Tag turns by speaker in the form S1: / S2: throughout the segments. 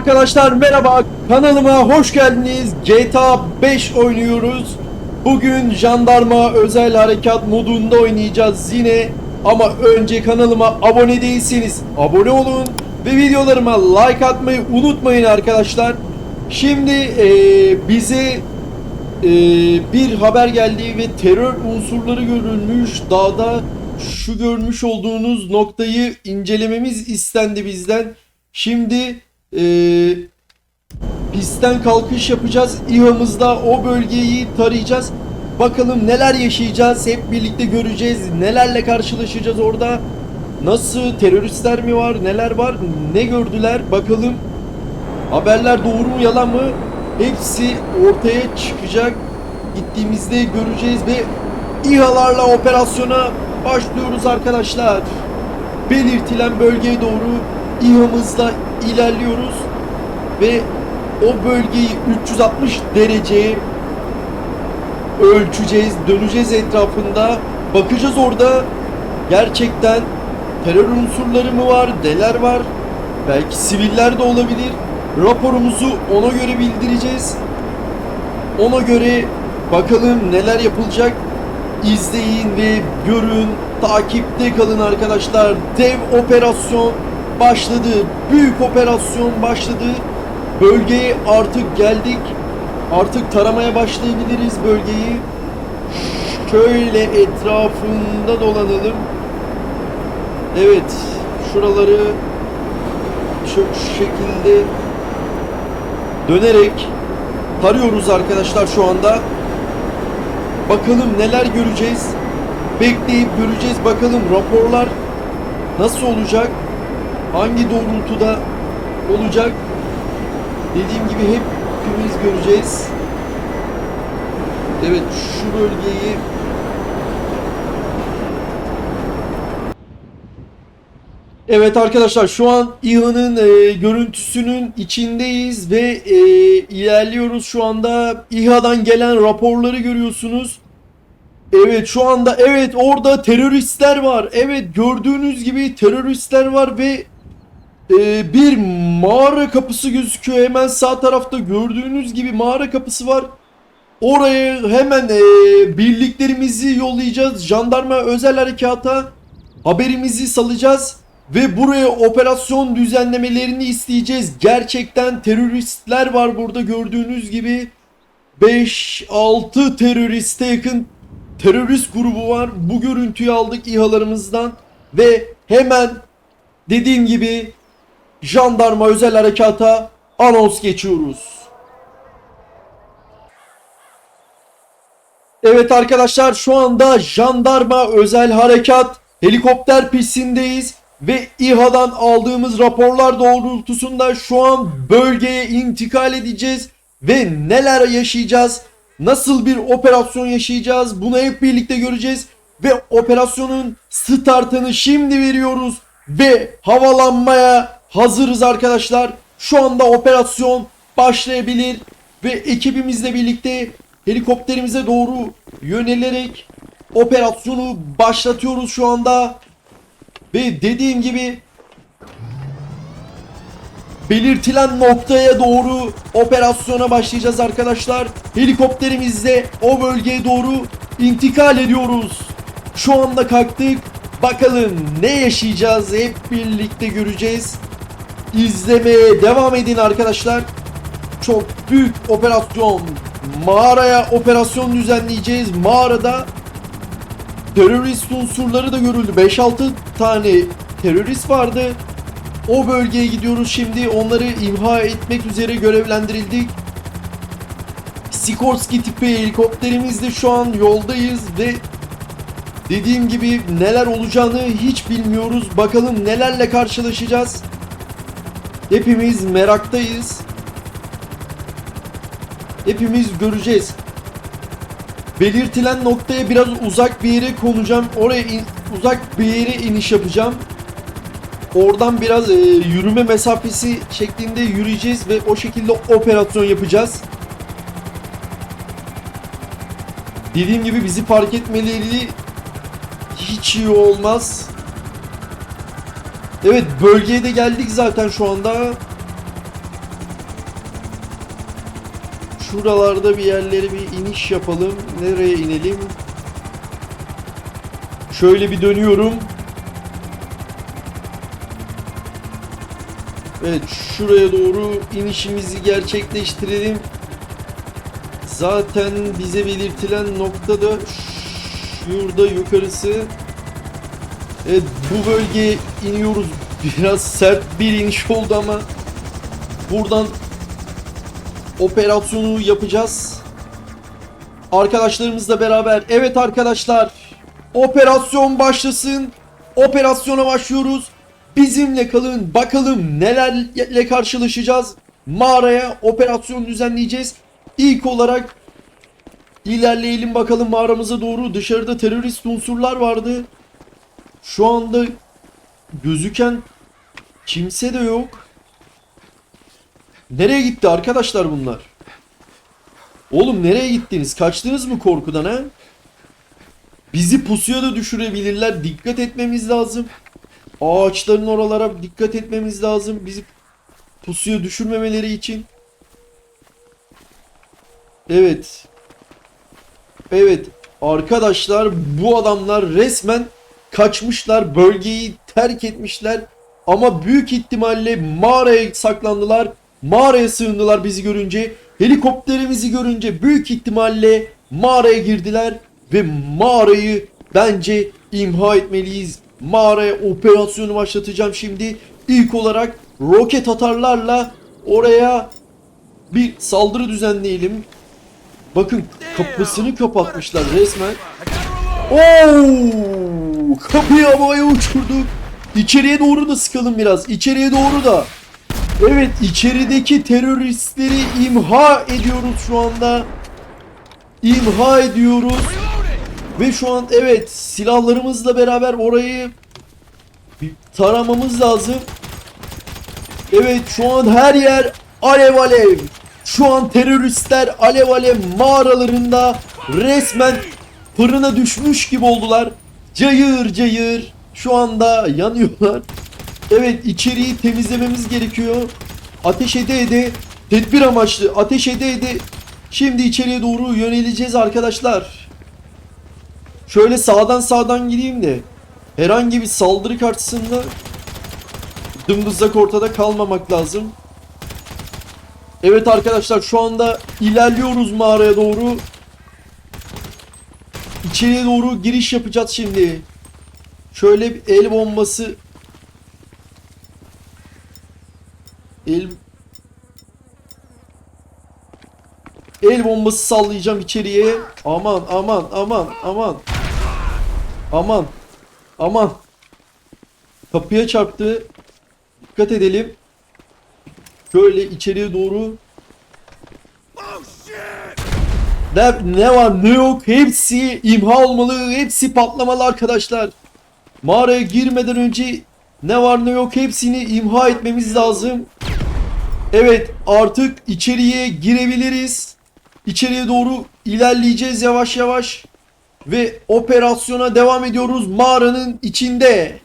S1: Arkadaşlar merhaba kanalıma hoş geldiniz. GTA 5 oynuyoruz. Bugün jandarma özel harekat modunda oynayacağız yine. Ama önce kanalıma abone değilseniz abone olun ve videolarıma like atmayı unutmayın arkadaşlar. Şimdi eee, bize eee, bir haber geldi ve terör unsurları görülmüş dağda şu görmüş olduğunuz noktayı incelememiz istendi bizden. Şimdi eee pistten kalkış yapacağız. İHA'mızda o bölgeyi tarayacağız. Bakalım neler yaşayacağız. Hep birlikte göreceğiz. Nelerle karşılaşacağız orada. Nasıl teröristler mi var? Neler var? Ne gördüler? Bakalım. Haberler doğru mu yalan mı? Hepsi ortaya çıkacak. Gittiğimizde göreceğiz ve İHA'larla operasyona başlıyoruz arkadaşlar. Belirtilen bölgeye doğru İHA'mızla ilerliyoruz ve o bölgeyi 360 derece ölçeceğiz, döneceğiz etrafında. Bakacağız orada gerçekten terör unsurları mı var, neler var? Belki siviller de olabilir. Raporumuzu ona göre bildireceğiz. Ona göre bakalım neler yapılacak. İzleyin ve görün. Takipte kalın arkadaşlar. Dev operasyon başladı. Büyük operasyon başladı. Bölgeye artık geldik. Artık taramaya başlayabiliriz bölgeyi. Şöyle etrafında dolanalım. Evet. Şuraları şu, şu şekilde dönerek tarıyoruz arkadaşlar şu anda. Bakalım neler göreceğiz. Bekleyip göreceğiz. Bakalım raporlar nasıl olacak? Hangi doğrultuda olacak? Dediğim gibi hepimiz göreceğiz. Evet şu bölgeyi Evet arkadaşlar şu an İHA'nın e, görüntüsünün içindeyiz ve e, ilerliyoruz şu anda İHA'dan gelen raporları görüyorsunuz. Evet şu anda evet orada teröristler var. Evet gördüğünüz gibi teröristler var ve e, bir mağara kapısı gözüküyor. Hemen sağ tarafta gördüğünüz gibi mağara kapısı var. Oraya hemen e, birliklerimizi yollayacağız. Jandarma özel harekata haberimizi salacağız. Ve buraya operasyon düzenlemelerini isteyeceğiz. Gerçekten teröristler var burada gördüğünüz gibi. 5-6 teröriste yakın terörist grubu var. Bu görüntüyü aldık İHA'larımızdan. Ve hemen dediğim gibi jandarma özel harekata anons geçiyoruz. Evet arkadaşlar şu anda jandarma özel harekat helikopter pistindeyiz ve İHA'dan aldığımız raporlar doğrultusunda şu an bölgeye intikal edeceğiz ve neler yaşayacağız? Nasıl bir operasyon yaşayacağız? Bunu hep birlikte göreceğiz ve operasyonun startını şimdi veriyoruz ve havalanmaya hazırız arkadaşlar. Şu anda operasyon başlayabilir ve ekibimizle birlikte helikopterimize doğru yönelerek operasyonu başlatıyoruz şu anda. Ve dediğim gibi belirtilen noktaya doğru operasyona başlayacağız arkadaşlar. Helikopterimizle o bölgeye doğru intikal ediyoruz. Şu anda kalktık. Bakalım ne yaşayacağız hep birlikte göreceğiz. İzlemeye devam edin arkadaşlar. Çok büyük operasyon. Mağaraya operasyon düzenleyeceğiz. Mağarada terörist unsurları da görüldü. 5-6 tane terörist vardı. O bölgeye gidiyoruz şimdi. Onları imha etmek üzere görevlendirildik. Sikorsky tipi helikopterimizle şu an yoldayız ve dediğim gibi neler olacağını hiç bilmiyoruz. Bakalım nelerle karşılaşacağız. Hepimiz meraktayız. Hepimiz göreceğiz. Belirtilen noktaya biraz uzak bir yere konacağım. Oraya in- uzak bir yere iniş yapacağım. Oradan biraz e, yürüme mesafesi şeklinde yürüyeceğiz ve o şekilde operasyon yapacağız. Dediğim gibi bizi fark etmeleri hiç iyi olmaz. Evet bölgeye de geldik zaten şu anda. şuralarda bir yerlere bir iniş yapalım. Nereye inelim? Şöyle bir dönüyorum. Evet şuraya doğru inişimizi gerçekleştirelim. Zaten bize belirtilen nokta da şurada yukarısı. Evet bu bölgeye iniyoruz. Biraz sert bir iniş oldu ama buradan operasyonu yapacağız. Arkadaşlarımızla beraber. Evet arkadaşlar. Operasyon başlasın. Operasyona başlıyoruz. Bizimle kalın. Bakalım nelerle karşılaşacağız. Mağaraya operasyon düzenleyeceğiz. İlk olarak ilerleyelim bakalım mağaramıza doğru. Dışarıda terörist unsurlar vardı. Şu anda gözüken kimse de yok. Nereye gitti arkadaşlar bunlar? Oğlum nereye gittiniz? Kaçtınız mı korkudan ha? Bizi pusuya da düşürebilirler. Dikkat etmemiz lazım. Ağaçların oralara dikkat etmemiz lazım. Bizi pusuya düşürmemeleri için. Evet. Evet. Arkadaşlar bu adamlar resmen kaçmışlar. Bölgeyi terk etmişler. Ama büyük ihtimalle mağaraya saklandılar. Mağaraya sığındılar bizi görünce. Helikopterimizi görünce büyük ihtimalle mağaraya girdiler. Ve mağarayı bence imha etmeliyiz. Mağaraya operasyonu başlatacağım şimdi. İlk olarak roket atarlarla oraya bir saldırı düzenleyelim. Bakın kapısını kapatmışlar resmen. Oo! Kapıyı havaya uçurduk. İçeriye doğru da sıkalım biraz. İçeriye doğru da. Evet içerideki teröristleri imha ediyoruz şu anda. İmha ediyoruz. Ve şu an evet silahlarımızla beraber orayı taramamız lazım. Evet şu an her yer alev alev. Şu an teröristler alev alev mağaralarında resmen fırına düşmüş gibi oldular. Cayır cayır şu anda yanıyorlar. Evet içeriği temizlememiz gerekiyor. Ateş ede ede tedbir amaçlı ateş ede ede şimdi içeriye doğru yöneleceğiz arkadaşlar. Şöyle sağdan sağdan gideyim de herhangi bir saldırı karşısında dımdızlak ortada kalmamak lazım. Evet arkadaşlar şu anda ilerliyoruz mağaraya doğru. İçeriye doğru giriş yapacağız şimdi. Şöyle bir el bombası El El bombası sallayacağım içeriye. Aman aman aman aman. Aman. Aman. Kapıya çarptı. Dikkat edelim. Şöyle içeriye doğru. Ne, ne var ne yok hepsi imha olmalı. Hepsi patlamalı arkadaşlar. Mağaraya girmeden önce ne var ne yok hepsini imha etmemiz lazım. Evet artık içeriye girebiliriz. İçeriye doğru ilerleyeceğiz yavaş yavaş. Ve operasyona devam ediyoruz mağaranın içinde.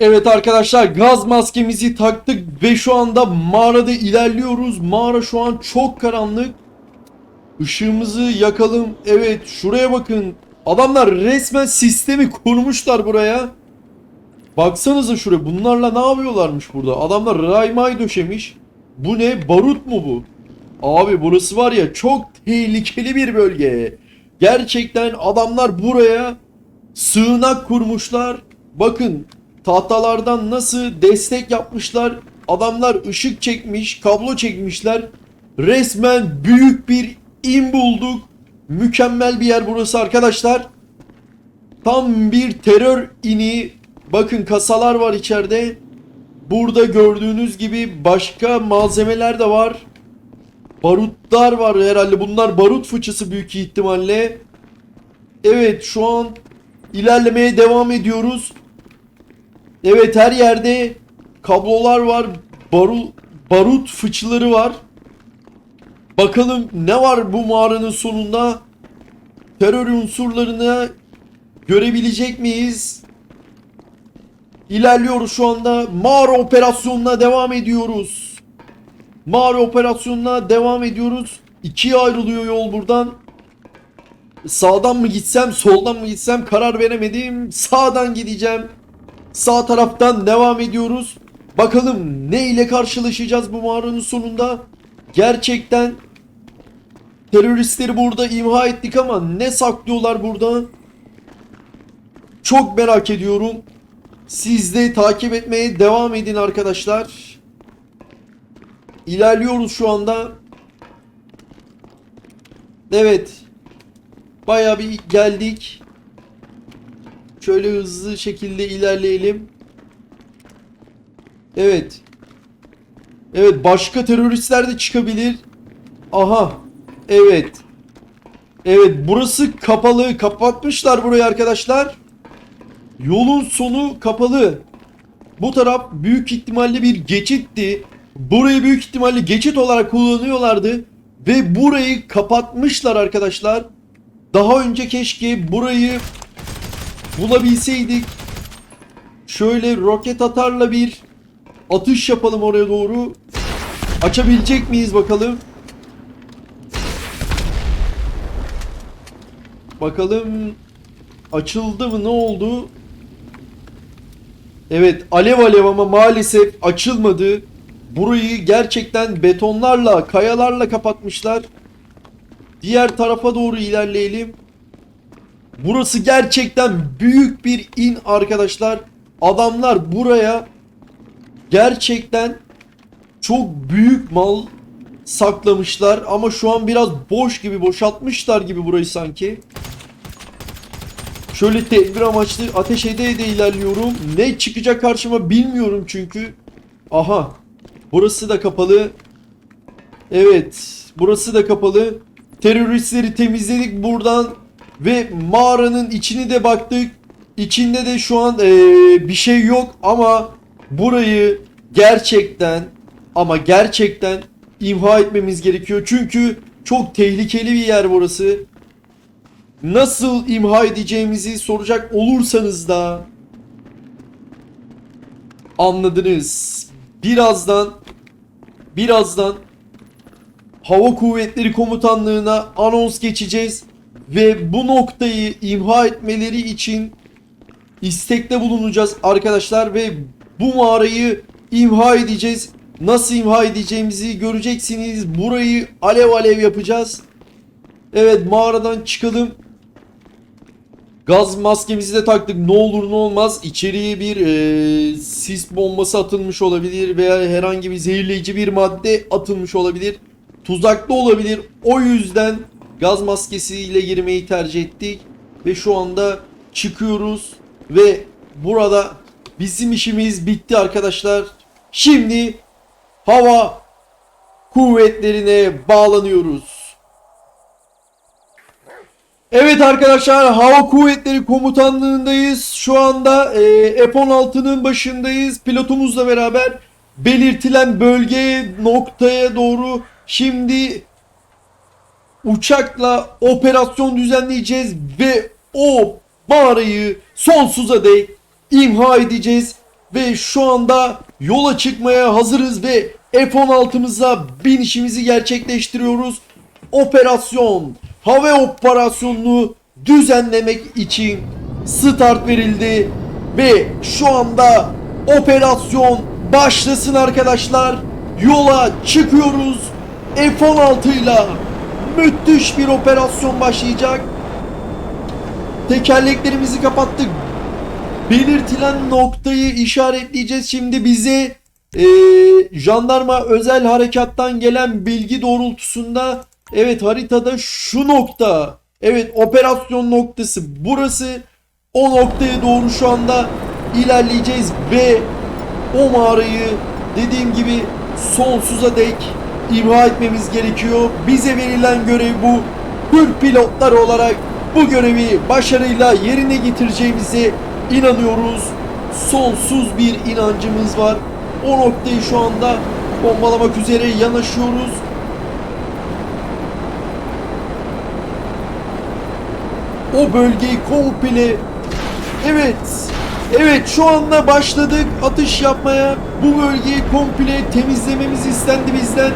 S1: Evet arkadaşlar gaz maskemizi taktık ve şu anda mağarada ilerliyoruz. Mağara şu an çok karanlık. Işığımızı yakalım. Evet şuraya bakın. Adamlar resmen sistemi kurmuşlar buraya. Baksanıza şuraya. Bunlarla ne yapıyorlarmış burada? Adamlar raymay döşemiş. Bu ne? Barut mu bu? Abi burası var ya çok tehlikeli bir bölge. Gerçekten adamlar buraya sığınak kurmuşlar. Bakın tahtalardan nasıl destek yapmışlar. Adamlar ışık çekmiş, kablo çekmişler. Resmen büyük bir in bulduk. Mükemmel bir yer burası arkadaşlar. Tam bir terör ini. Bakın kasalar var içeride. Burada gördüğünüz gibi başka malzemeler de var. Barutlar var herhalde. Bunlar barut fıçısı büyük ihtimalle. Evet şu an ilerlemeye devam ediyoruz. Evet her yerde kablolar var. Baru, barut fıçıları var. Bakalım ne var bu mağaranın sonunda? Terör unsurlarını görebilecek miyiz? İlerliyoruz şu anda. Mağara operasyonuna devam ediyoruz. Mağara operasyonuna devam ediyoruz. ikiye ayrılıyor yol buradan. Sağdan mı gitsem, soldan mı gitsem karar veremedim. Sağdan gideceğim. Sağ taraftan devam ediyoruz. Bakalım ne ile karşılaşacağız bu mağaranın sonunda. Gerçekten teröristleri burada imha ettik ama ne saklıyorlar burada? Çok merak ediyorum. Siz de takip etmeye devam edin arkadaşlar. İlerliyoruz şu anda. Evet. Bayağı bir geldik. Şöyle hızlı şekilde ilerleyelim. Evet. Evet başka teröristler de çıkabilir. Aha. Evet. Evet burası kapalı. Kapatmışlar burayı arkadaşlar. Yolun sonu kapalı. Bu taraf büyük ihtimalle bir geçitti. Burayı büyük ihtimalle geçit olarak kullanıyorlardı. Ve burayı kapatmışlar arkadaşlar. Daha önce keşke burayı bulabilseydik. Şöyle roket atarla bir atış yapalım oraya doğru. Açabilecek miyiz bakalım. Bakalım açıldı mı ne oldu? Evet alev alev ama maalesef açılmadı. Burayı gerçekten betonlarla, kayalarla kapatmışlar. Diğer tarafa doğru ilerleyelim. Burası gerçekten büyük bir in arkadaşlar. Adamlar buraya gerçekten çok büyük mal saklamışlar ama şu an biraz boş gibi boşaltmışlar gibi burayı sanki. Şöyle tedbir amaçlı ateş ede ede ilerliyorum. Ne çıkacak karşıma bilmiyorum çünkü. Aha. Burası da kapalı. Evet. Burası da kapalı. Teröristleri temizledik buradan. Ve mağaranın içini de baktık. İçinde de şu an eee, bir şey yok ama burayı gerçekten ama gerçekten imha etmemiz gerekiyor. Çünkü çok tehlikeli bir yer burası. Nasıl imha edeceğimizi soracak olursanız da anladınız. Birazdan birazdan Hava Kuvvetleri Komutanlığı'na anons geçeceğiz ve bu noktayı imha etmeleri için istekte bulunacağız arkadaşlar ve bu mağarayı imha edeceğiz. Nasıl imha edeceğimizi göreceksiniz. Burayı alev alev yapacağız. Evet mağaradan çıkalım. Gaz maskemizi de taktık. Ne olur ne olmaz. İçeriye bir e, sis bombası atılmış olabilir veya herhangi bir zehirleyici bir madde atılmış olabilir. Tuzaklı olabilir. O yüzden gaz maskesiyle girmeyi tercih ettik. Ve şu anda çıkıyoruz. Ve burada bizim işimiz bitti arkadaşlar. Şimdi hava kuvvetlerine bağlanıyoruz. Evet arkadaşlar Hava Kuvvetleri Komutanlığındayız. Şu anda e, F-16'nın başındayız. Pilotumuzla beraber belirtilen bölge noktaya doğru şimdi uçakla operasyon düzenleyeceğiz ve o mağarayı sonsuza dek imha edeceğiz ve şu anda yola çıkmaya hazırız ve F-16'mıza binişimizi gerçekleştiriyoruz. Operasyon, hava operasyonunu düzenlemek için start verildi ve şu anda operasyon başlasın arkadaşlar. Yola çıkıyoruz. F-16 ile müthiş bir operasyon başlayacak. Tekerleklerimizi kapattık. Belirtilen noktayı işaretleyeceğiz. Şimdi bize eee, jandarma özel harekattan gelen bilgi doğrultusunda evet haritada şu nokta evet operasyon noktası burası o noktaya doğru şu anda ilerleyeceğiz ve o mağarayı dediğim gibi sonsuza dek imha etmemiz gerekiyor. Bize verilen görev bu. Türk pilotlar olarak bu görevi başarıyla yerine getireceğimize inanıyoruz. Sonsuz bir inancımız var. O noktayı şu anda bombalamak üzere yanaşıyoruz. O bölgeyi komple Evet. Evet şu anda başladık atış yapmaya. Bu bölgeyi komple temizlememiz istendi bizden.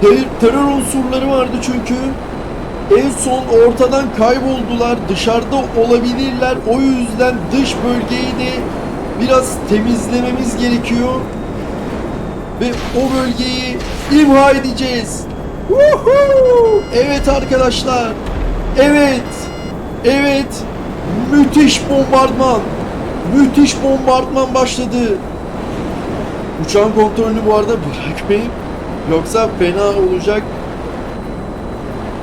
S1: ter- terör unsurları vardı çünkü. En son ortadan kayboldular. Dışarıda olabilirler. O yüzden dış bölgeyi de biraz temizlememiz gerekiyor. Ve o bölgeyi imha edeceğiz. Evet arkadaşlar. Evet. Evet. Müthiş bombardıman. Müthiş bombardıman başladı. Uçağın kontrolünü bu arada bırakmayın. Yoksa fena olacak.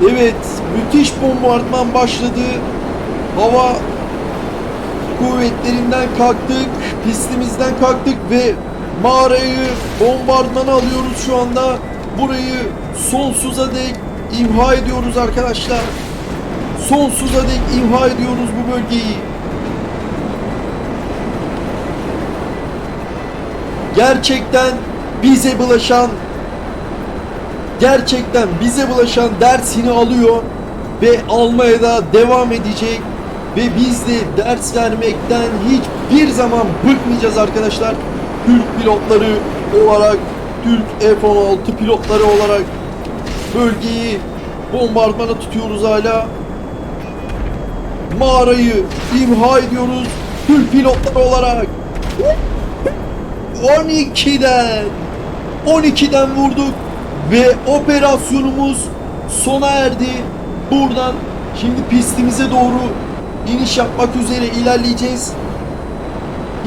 S1: Evet, müthiş bombardıman başladı. Hava kuvvetlerinden kalktık, pistimizden kalktık ve mağarayı bombardımana alıyoruz şu anda. Burayı sonsuza dek imha ediyoruz arkadaşlar. Sonsuza dek imha ediyoruz bu bölgeyi. Gerçekten bize bulaşan gerçekten bize bulaşan dersini alıyor ve almaya da devam edecek ve biz de ders vermekten hiçbir zaman bıkmayacağız arkadaşlar. Türk pilotları olarak, Türk F-16 pilotları olarak bölgeyi bombardımana tutuyoruz hala. Mağarayı imha ediyoruz Türk pilotları olarak. 12'den 12'den vurduk ve operasyonumuz sona erdi. Buradan şimdi pistimize doğru iniş yapmak üzere ilerleyeceğiz.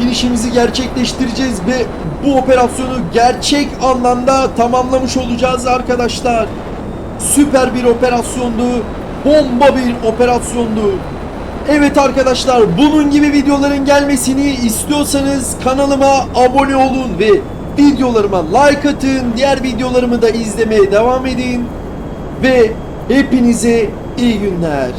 S1: İnişimizi gerçekleştireceğiz ve bu operasyonu gerçek anlamda tamamlamış olacağız arkadaşlar. Süper bir operasyondu. Bomba bir operasyondu. Evet arkadaşlar bunun gibi videoların gelmesini istiyorsanız kanalıma abone olun ve videolarıma like atın. Diğer videolarımı da izlemeye devam edin. Ve hepinize iyi günler.